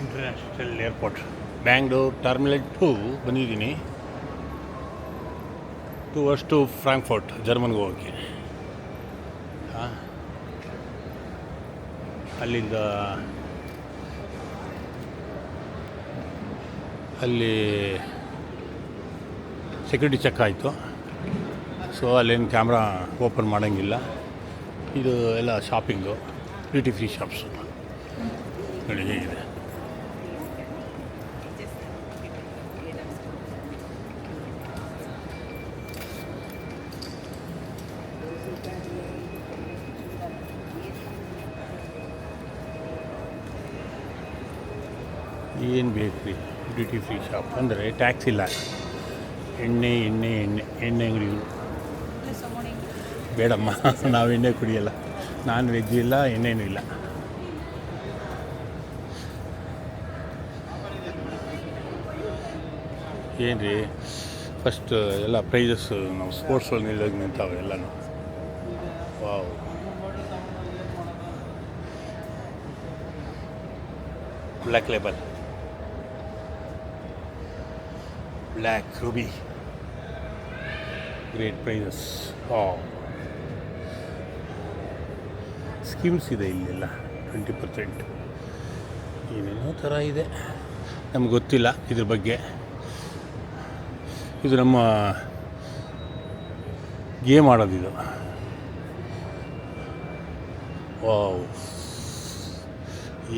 International airport Bangalore terminal two ಬಂದಿದ್ದೀನಿ. To ಅಷ್ಟು to Frankfurt ಜರ್ಮನ್ಗೆ ಹೋಗೋಕ್ಕೆ ಅಲ್ಲಿಂದ ಅಲ್ಲಿ ಸೆಕ್ಯೂರಿಟಿ ಚೆಕ್ ಆಯಿತು. ಸೊ ಅಲ್ಲೇನು ಕ್ಯಾಮ್ರಾ ಓಪನ್ ಮಾಡೋಂಗಿಲ್ಲ. ಇದು ಎಲ್ಲ ಶಾಪಿಂಗು ಡ್ಯೂಟಿ ಫ್ರೀ ಶಾಪ್ಸು ನೋಡಿ ಹೇಗಿದೆ ಏನು ಬೇಕು ರೀ ಡ್ಯೂಟಿ ಫ್ರೀ ಶಾಪ್ ಅಂದರೆ ಟ್ಯಾಕ್ಸ್ ಇಲ್ಲ. ಎಣ್ಣೆ ಎಣ್ಣೆ ಎಣ್ಣೆ ಎಣ್ಣೆ ಅಂಗಡಿಗಳು ಬೇಡಮ್ಮ, ನಾವು ಎಣ್ಣೆ ಕುಡಿಯಲ್ಲ. ನಾನ್ ವೆಜ್ ಇಲ್ಲ, ಎಣ್ಣೆನೂ ಇಲ್ಲ. ಏನು ರೀ ಫಸ್ಟ್ ಎಲ್ಲ ಪ್ರೈಸಸ್ ನಾವು ಸ್ಪೋರ್ಟ್ಸ್ ಒಳಗೆ ನಿಲ್ಲೋಗಿ ನಿಂತಾವೆ ಎಲ್ಲನೂ. Wow black label black ruby great prices wow schemes ಇದೆ ಇಲ್ಲೆಲ್ಲ ಟ್ವೆಂಟಿ ಪರ್ಸೆಂಟ್ ಏನೇನೋ ಥರ ಇದೆ. ನಮ್ಗೆ ಗೊತ್ತಿಲ್ಲ ಇದ್ರ ಬಗ್ಗೆ. ಇದು ನಮ್ಮ ಗೇಮ್ ಆಡೋದಿದು ವಾವ್.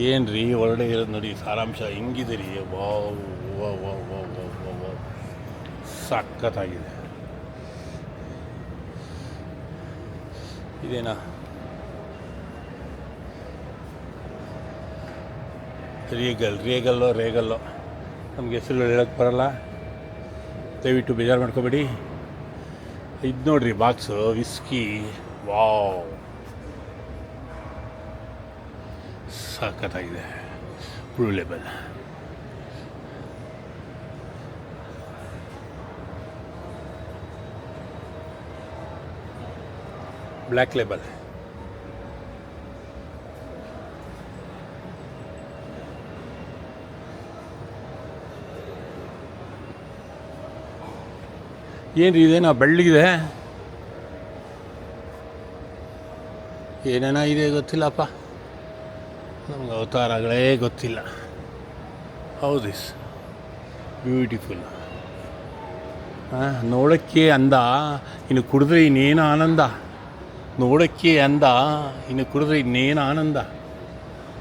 ಏನು ರೀ ಒಳಗಡೆ ಇರೋದು ನೋಡಿ, ಸಾರಾಂಶ ಹೆಂಗಿದೆ ರೀ. Wow wow wow wow wow. ಸಖತ್ತಾಗಿದೆ. ಇದೇನಾ? ರೇಗಲ್, ರೇಗಲ್ಲೋ ರೇಗಲ್ಲೋ. ನಮಗೆ ಹೆಸರುಗಳು ಹೇಳೋಕ್ಕೆ ಬರಲ್ಲ. ದಯವಿಟ್ಟು ಬೇಜಾರು ಮಾಡ್ಕೋಬೇಡಿ. ಇದು ನೋಡ್ರಿ ಬಾಕ್ಸು ವಿಸ್ಕಿ ವಾವ್ ಸಖತ್ತಾಗಿದೆ. ಬ್ಲೂ ಬ್ಲ್ಯಾಕ್ ಲೇಬಲ್ ಏನು ಇದೇನೋ ಬೆಳ್ಳಗಿದೆ? ಏನೇನೋ ಇದೆ ಗೊತ್ತಿಲ್ಲಪ್ಪ. ನಮ್ಗೆ ಅವತಾರಗಳೇ ಗೊತ್ತಿಲ್ಲ. ಹೌದು ಇಸ್ ಬ್ಯೂಟಿಫುಲ್. ಹಾಂ ನೋಡೋಕ್ಕೆ ಅಂದ. ಇನ್ನು ಕುಡಿದ್ರೆ ಇನ್ನೇನು ಆನಂದ. ನೋಡೋಕ್ಕೆ ಅಂದ, ಇನ್ನು ಕುಡಿದ್ರೆ ಇನ್ನೇನು ಆನಂದ.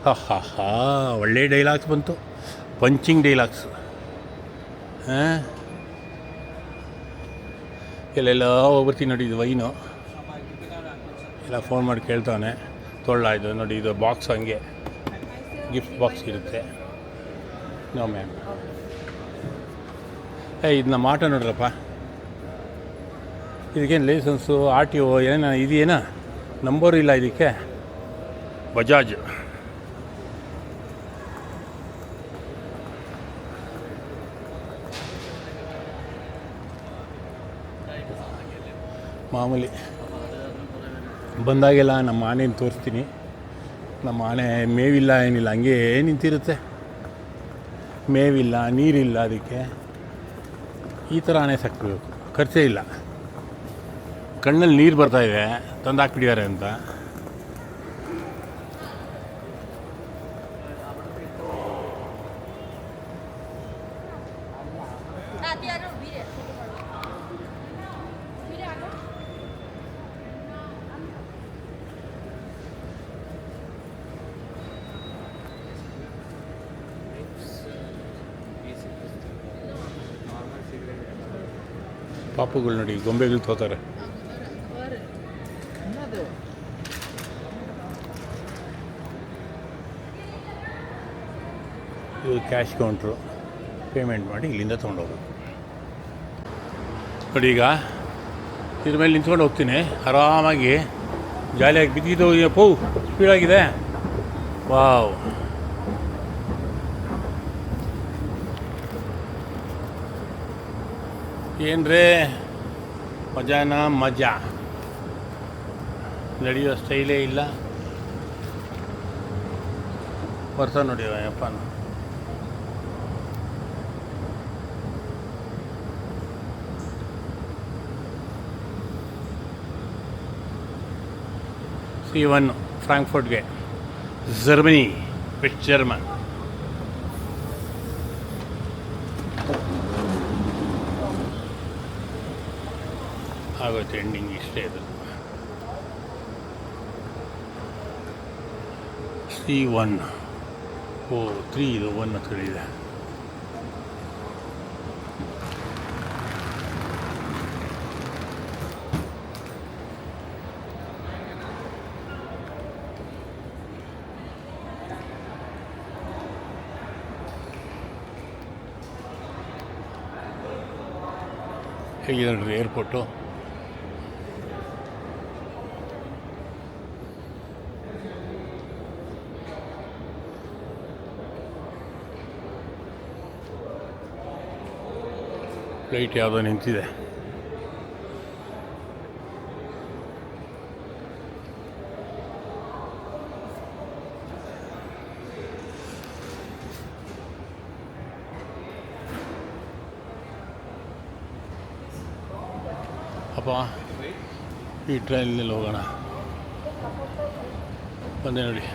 ಹಾ ಹಾ ಒಳ್ಳೆ ಡೈಲಾಗ್ಸ್ ಬಂತು. ಪಂಚಿಂಗ್ ಡೈಲಾಗ್ಸ್ ಹಾಂ? ಎಲ್ಲೆಲ್ಲ ಹೋಗ್ಬರ್ತೀನಿ ನೋಡಿ ಇದು ವೈನು. ಎಲ್ಲ ಫೋನ್ ಮಾಡಿ ಕೇಳ್ತಾನೆ ತೊಳ್ಳಾಯ್ತು ನೋಡಿ, ಇದು ಬಾಕ್ಸ್ ಹಂಗೆ. ಗಿಫ್ಟ್ ಬಾಕ್ಸ್ ಇರುತ್ತೆ. ನೋ ಮ್ಯಾಮ್ ಏ ಇದನ್ನ ಮಾಟ ನೋಡ್ರಪ್ಪ. ಇದಕ್ಕೇನು ಲೈಸೆನ್ಸು ಆರ್ ಟಿ ಓ ಏನ ಇದೇನು? ನಂಬರು ಇಲ್ಲ ಇದಕ್ಕೆ. ಬಜಾಜ್. ಮಾಮೂಲಿ. ಬಂದಾಗೆಲ್ಲ ನಮ್ಮ ಆನೆಯನ್ನು ತೋರಿಸ್ತೀನಿ. ನಮ್ಮ ಆನೆ ಮೇವಿಲ್ಲ ಏನಿಲ್ಲ ಹಂಗೆ ನಿಂತಿರುತ್ತೆ. ಮೇವಿಲ್ಲ ನೀರಿಲ್ಲ ಅದಕ್ಕೆ. ಈ ಥರ ಆನೆ ಸಾಕಬೇಕು. ಖರ್ಚೇ ಇಲ್ಲ. ಕಣ್ಣಲ್ಲಿ ನೀರು ಬರ್ತಾ ಇದೆ ತಂದು ಹಾಕ್ಬಿಟ್ಟಿದ್ದಾರೆ ಅಂತ. ಪಾಪುಗಳು ನೋಡಿ ಗೊಂಬೆಗಳು ತೋತಾರೆ. ಇದು ಕ್ಯಾಶ್ ಕೌಂಟ್ರು ಪೇಮೆಂಟ್ ಮಾಡಿ ಇಲ್ಲಿಂದ ತೊಗೊಂಡೋಗ್ಬೇಕು ನೋಡಿ ಈಗ ಇದ್ರ ಮೇಲೆ ನಿಂತ್ಕೊಂಡು ಹೋಗ್ತೀನಿ. ಆರಾಮಾಗಿ ಜಾಲಿಯಾಗಿ ಬಿದ್ದಿದ್ದು ಪೋ ಸ್ಪೀಡಾಗಿದೆ ವಾವ್. ಏನ್ರೇ? ಮಜಾನ ಮಜಾ. ನಡೆಯೋ ಸ್ಟೈಲೇ ಇಲ್ಲ. ವರ್ಷ ನೋಡಿ ಅಪ್ಪನ ಸಿ ಒನ್ ಫ್ರಾಂಕ್ಫರ್ಟ್ಗೆ ಜರ್ಮನಿ ವೆಸ್ಟ್ ಜರ್ಮನ್ ಆಗುತ್ತೆ ಎಂಡಿಂಗ್ ಇಷ್ಟೇ ಇದು ಸಿ ಒನ್ ಓ ತ್ರೀ ಇದು ಒನ್ ಹತ್ರ ಇದೆ. ಹೇಗಿದೆ ನೋಡ್ರಿ ಏರ್ಪೋರ್ಟು ಫ್ಲೈಟ್ ಯಾವುದೋ ನಿಂತಿದೆ. ಈ ಟ್ರೈನಲ್ಲಿ ಹೋಗೋಣ. ಬಂದೆ ನೋಡಿ.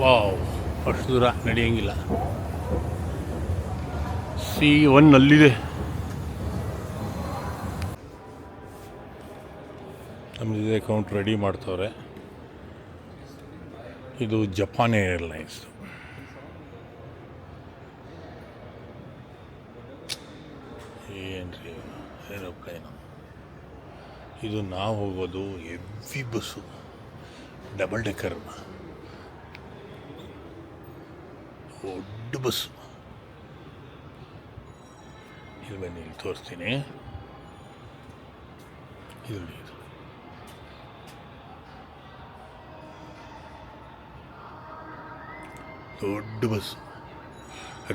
ವಾವ್, ಅಷ್ಟು ದೂರ ನಡೆಯಂಗಿಲ್ಲ. ಸಿ ಒನ್ ಅಲ್ಲಿದೆ. ನಮ್ಮದಿದೆ ಅಕೌಂಟ್ ರೆಡಿ ಮಾಡ್ತವ್ರೆ. ಇದು ಜಪಾನ್ ಏರ್ಲೈನ್ಸ್ ಏನ್ರಿ ಏರೋಪ್ಲೇನು ಇದು ನಾವು ಹೋಗೋದು ಎವ್ವಿ ಬಸ್ಸು ಡಬಲ್ ಡೆಕ್ಕರ್ ದೊಡ್ಡ ಬಸ್ಸು ಇಲ್ಲಿ ಬನ್ನಿ, ಇಲ್ಲಿ ತೋರಿಸ್ತೀನಿ. ಇದು. ದೊಡ್ಡ ಬಸ್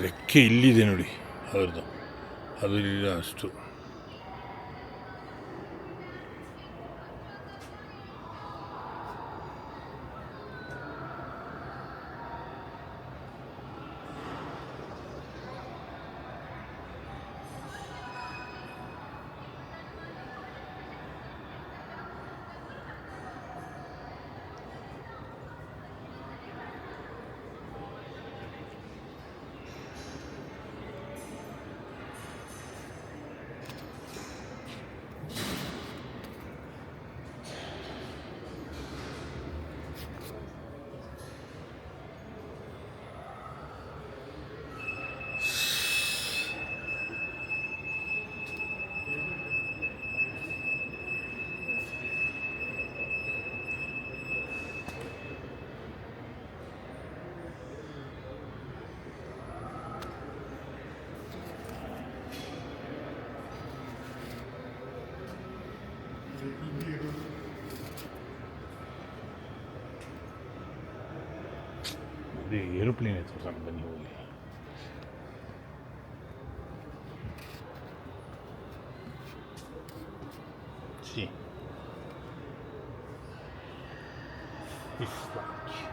ರೆಕ್ಕೆ ಇಲ್ಲಿದೆ ನೋಡಿ ಅವ್ರದ್ದು ಅದು ಇಲ್ಲ ಅಷ್ಟು. ಇದು ಏರೋಪ್ಲೇನ್ ತೋರ್ಸೋಣ ಬನ್ನಿ ಹೋಗಿ ಸಿ Fish flight.